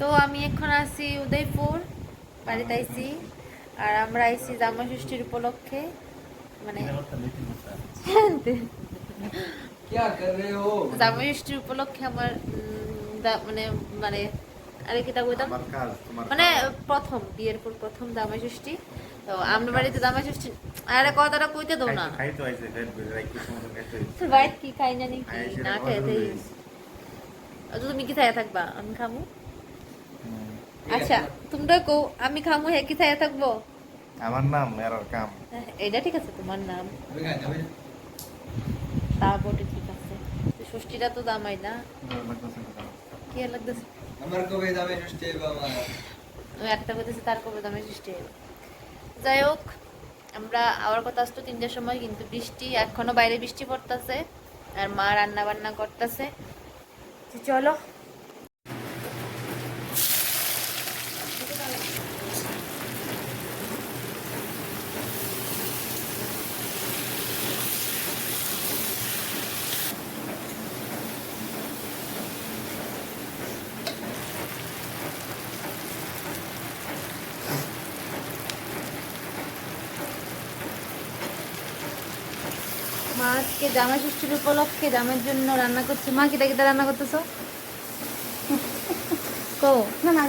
তো আমি এখন আছি উদয়পুর বাড়িতে আইছি। আর আমরা আইছি জামাষষ্ঠীর উপলক্ষে মানে জামা উপলক্ষে আমার মানে মানে আরে কিটা কইতাম? মানে প্রথম বিয়ের পর প্রথম জামাষষ্ঠী। তো আমরা বাড়িতে জামাইষষ্ঠী আরে কথাটা কইতে দাও না। খাইতো আইছে ফেট কি সমস্যা খাইতো তোর বাইত কি খাই জানি না খাইতে আচ্ছা, তুমি কি খাইয়া থাকবা? আমি খামু। আচ্ছা তোমরা কো আমি খামু হে কি থায়া থাকব? আমার নাম কাম। হ্যাঁ, ঠিক আছে তোমার নাম? তা বটে ঠিক আছে। ষষ্ঠীটা তো দামাই না? কি লাগতেছে? আমার কবে দামে ষষ্ঠী ওই একটা বলতেছে তার কবে দামে ষষ্ঠী যাই হোক আমরা আবার কথা আসতো তিনটার সময় কিন্তু বৃষ্টি এখনও বাইরে বৃষ্টি পড়তেছে আর মা রান্না বান্না করতেছে চলো মা আজকে জামা ষষ্ঠীর উপলক্ষে জামের জন্য রান্না করছে। মা কিটা কিটা রান্না করতেছো? কো না না।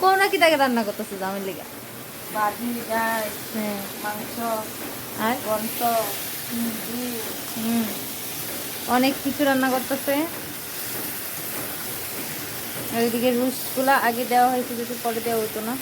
কো না কিটাকে রান্না করতেছো জামের লিগা? ভাজি ডাল হ্যাঁ। মাংস আর? গন্ত হুম। অনেক কিছু রান্না করতেছে। আর এদিকে রুশগুলা আগে দেওয়া হয়েছে যদি পরে দেওয়া হতো না।